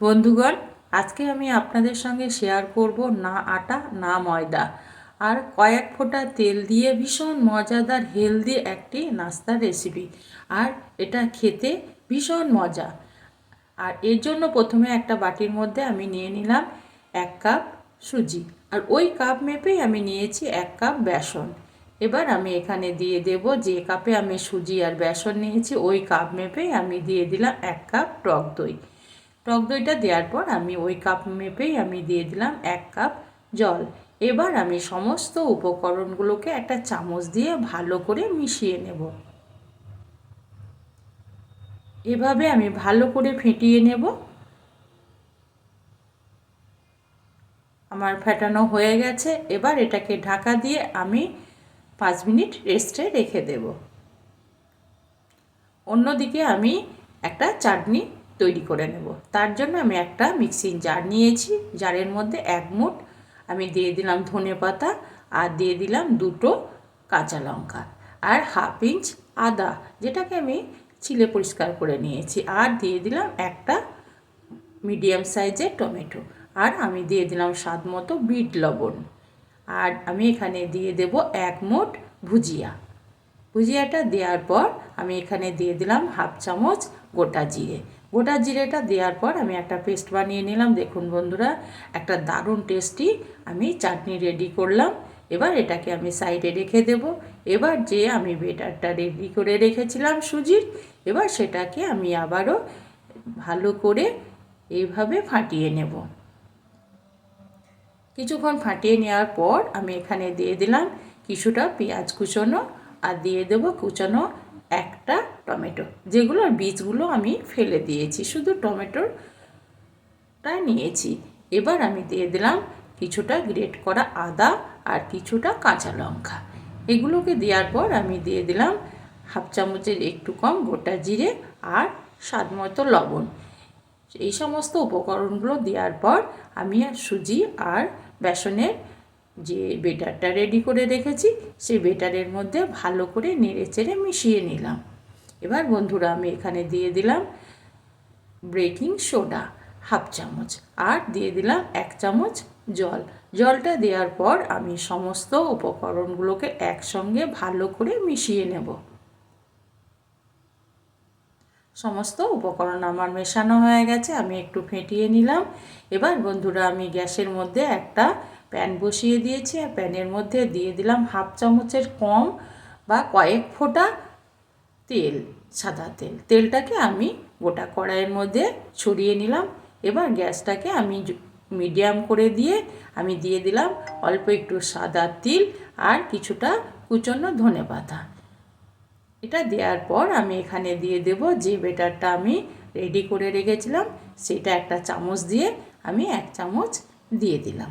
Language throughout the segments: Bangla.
বন্ধুগণ, আজকে আমি আপনাদের সঙ্গে শেয়ার করব না আটা, না ময়দা। আর কয়েক ফোঁটা তেল দিয়ে ভীষণ মজাদার হেলদি একটি নাস্তার রেসিপি আর এটা খেতে ভীষণ মজা। আর এর জন্য প্রথমে একটা বাটির মধ্যে আমি নিয়ে নিলাম এক কাপ সুজি। আর ওই কাপ মেপেই আমি নিয়েছি এক কাপ বেসন। এবার আমি এখানে দিয়ে দেব যে কাপে আমি সুজি আর বেসন নিয়েছি, ওই কাপ মেপেই আমি দিয়ে দিলাম এক কাপ টক দই। টক দইটা দেওয়ার পর আমি ওই কাপ মেপেই আমি দিয়ে দিলাম এক কাপ জল। এবার আমি সমস্ত উপকরণগুলোকে একটা চামচ দিয়ে ভালো করে মিশিয়ে নেব। এভাবে আমি ভালো করে ফেটিয়ে নেব। আমার ফেটানো হয়ে গেছে। এবার এটাকে ঢাকা দিয়ে আমি পাঁচ মিনিট রেস্টে রেখে দেব। অন্যদিকে আমি একটা চাটনি তৈরি করে নেব। তার জন্য আমি একটা মিক্সিং জার নিয়েছি। জারের মধ্যে এক মুঠ আমি দিয়ে দিলাম ধনে পাতা আর দিয়ে দিলাম দুটো কাঁচা লঙ্কা আর হাফ ইঞ্চ আদা, যেটাকে আমি ছিলে পরিষ্কার করে নিয়েছি। আর দিয়ে দিলাম একটা মিডিয়াম সাইজের টমেটো আর আমি দিয়ে দিলাম স্বাদ মতো বিট লবণ। আর আমি এখানে দিয়ে দেব এক মুঠ ভুজিয়া। ভুজিয়াটা দেওয়ার পর আমি এখানে দিয়ে দিলাম হাফ চামচ গোটা জিরে। গোটা জিরেটা দেওয়ার পর আমি একটা পেস্ট বানিয়ে নিলাম। দেখুন বন্ধুরা, একটা দারুণ টেস্টি আমি চাটনি রেডি করলাম। এবার এটাকে আমি সাইডে রেখে দেব। এবার যে আমি বেটারটা রেডি করে রেখেছিলাম সুজির, এবার সেটাকে আমি আবারও ভালো করে এইভাবে ফাটিয়ে নেব। কিছুক্ষণ ফাটিয়ে নেওয়ার পর আমি এখানে দিয়ে দিলাম কিছুটা পেঁয়াজ কুচোনো, আর দিয়ে দেবো কুচানো একটা টমেটো যেগুলোর বীজগুলো আমি ফেলে দিয়েছি, শুধু টমেটোটা নিয়েছি। এবার আমি দিয়ে দিলাম কিছুটা গ্রেট করা আদা আর কিছুটা কাঁচা লঙ্কা। এগুলোকে দেওয়ার পর আমি দিয়ে দিলাম হাফ চামচের একটু কম গোটা জিরে আর স্বাদ মতো লবণ। এই সমস্ত উপকরণগুলো দেওয়ার পর আমি আর সুজি আর বেসনের যে বেটারটা রেডি করে রেখেছি, সেই বেটারের মধ্যে ভালো করে নেড়ে চেড়ে মিশিয়ে নিলাম। এবার বন্ধুরা আমি এখানে দিয়ে দিলাম বেকিং সোডা হাফ চামচ। আর দিয়ে দিলাম এক চামচ জল। জলটা দেওয়ার পর আমি সমস্ত উপকরণগুলোকে একসঙ্গে ভালো করে মিশিয়ে নেব। সমস্ত উপকরণ আমার মেশানো হয়ে গেছে, আমি একটু ফেটিয়ে নিলাম। এবার বন্ধুরা আমি গ্যাসের মধ্যে একটা প্যান বসিয়ে দিয়েছি। আর প্যানের মধ্যে দিয়ে দিলাম হাফ চামচের কম বা কয়েক ফোঁটা তেল, সাদা তেল। তেলটাকে আমি গোটা কড়াইয়ের মধ্যে ছড়িয়ে নিলাম। এবার গ্যাসটাকে আমি মিডিয়াম করে দিয়ে আমি দিয়ে দিলাম অল্প একটু সাদা তিল আর কিছুটা কুচনো ধনে পাতা। এটা দেওয়ার পর আমি এখানে দিয়ে দেব যে বেটারটা আমি রেডি করে রেখেছিলাম, সেটা একটা চামচ দিয়ে আমি এক চামচ দিয়ে দিলাম।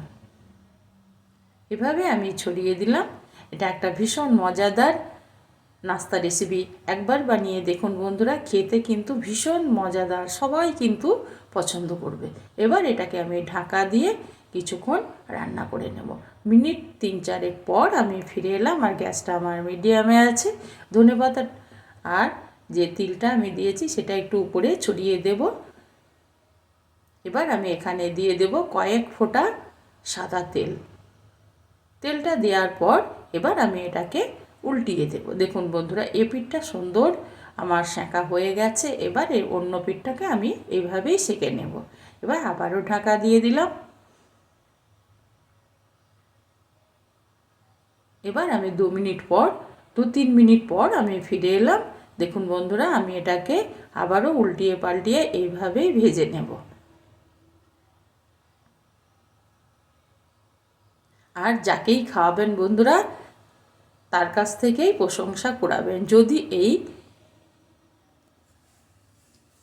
এভাবে আমি ছড়িয়ে দিলাম। এটা একটা ভীষণ মজাদার নাস্তা রেসিপি একবার বানিয়ে দেখুন বন্ধুরা, খেতে কিন্তু ভীষণ মজাদার, সবাই কিন্তু পছন্দ করবে। এবার এটাকে আমি ঢাকা দিয়ে কিছুক্ষণ রান্না করে নেব। মিনিট তিন চারেক পর আমি ফিরে এলাম আর গ্যাসটা আমার মিডিয়ামে আছে, ধনে পাতা আর যে তিলটা আমি দিয়েছি সেটা একটু উপরে ছড়িয়ে দেব। এবার আমি এখানে দিয়ে দেব কয়েক ফোঁটা সাদা তেল। তেলটা দেওয়ার পর এবার আমি এটাকে উল্টিয়ে দেব। দেখুন বন্ধুরা, এ পিঠটা সুন্দর আমার সেঁকা হয়ে গেছে, এবার এই অন্য পিঠটাকে আমি এইভাবেই সেঁকে নেব। এবার আবারও ঢাকা দিয়ে দিলাম। এবার আমি দু মিনিট পর, দু তিন মিনিট পর আমি ফিরে এলাম। দেখুন বন্ধুরা, আমি এটাকে আবারও উল্টিয়ে পাল্টিয়ে এইভাবেই ভেজে নেব। আর যাকেই খাওয়াবেন বন্ধুরা তার কাছ থেকেই প্রশংসা করাবেন যদি এই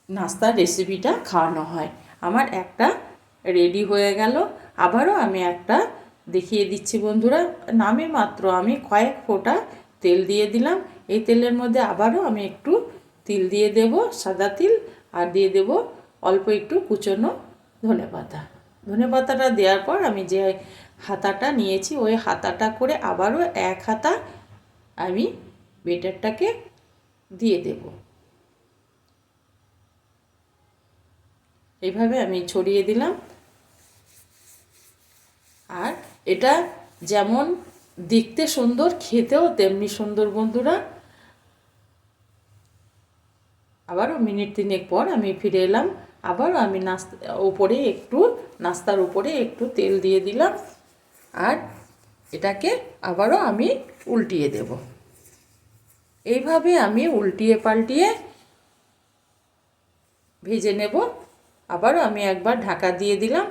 নাস্তার রেসিপিটা খাওয়ানো হয়। আমার একটা রেডি হয়ে গেল। আবারও আমি একটা দেখিয়ে দিচ্ছি বন্ধুরা। নামে মাত্র আমি কয়েক ফোঁটা তেল দিয়ে দিলাম। এই তেলের মধ্যে আবারও আমি একটু তিল দিয়ে দেব, সাদা তিল, আর দিয়ে দেব অল্প একটু কুচনো ধনে পাতা ধনে পাতাটা দেওয়ার পর আমি যে হাতাটা নিয়েছি, ওই হাতাটা করে আবারও এক হাতা আমি বেটারটাকে দিয়ে দেব। এইভাবে আমি ছড়িয়ে দিলাম। আর এটা যেমন দেখতে সুন্দর, খেতেও তেমনি সুন্দর বন্ধুরা। আবারও মিনিট তিনেক পর আমি ফিরে এলাম। আবারও আমি নাস্তা উপরে একটু, নাস্তার উপরে একটু তেল দিয়ে দিলাম। আর এটাকে আবারও আমি উল্টিয়ে দেব। এইভাবে আমি উল্টিয়ে পাল্টিয়ে ভেজে নেব। আবারও আমি একবার ঢাকা দিয়ে দিলাম।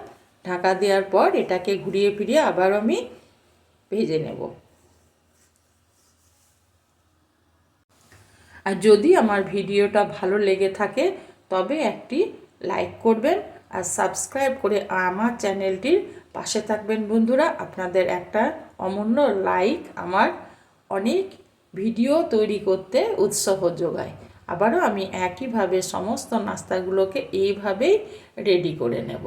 ঢাকা দেওয়ার পর এটাকে ঘুরিয়ে ফিরিয়ে আবার আমি ভেজে নেব। আর যদি আমার ভিডিওটা ভালো লেগে থাকে, তবে একটি লাইক করবেন আর সাবস্ক্রাইব করে আমার চ্যানেলটির পাশে থাকবেন বন্ধুরা। আপনাদের একটা অমূল্য লাইক আমার অনেক ভিডিও তৈরি করতে উৎসাহ যোগায়। আবারও আমি একইভাবে সমস্ত নাস্তাগুলোকে এইভাবেই রেডি করে নেব।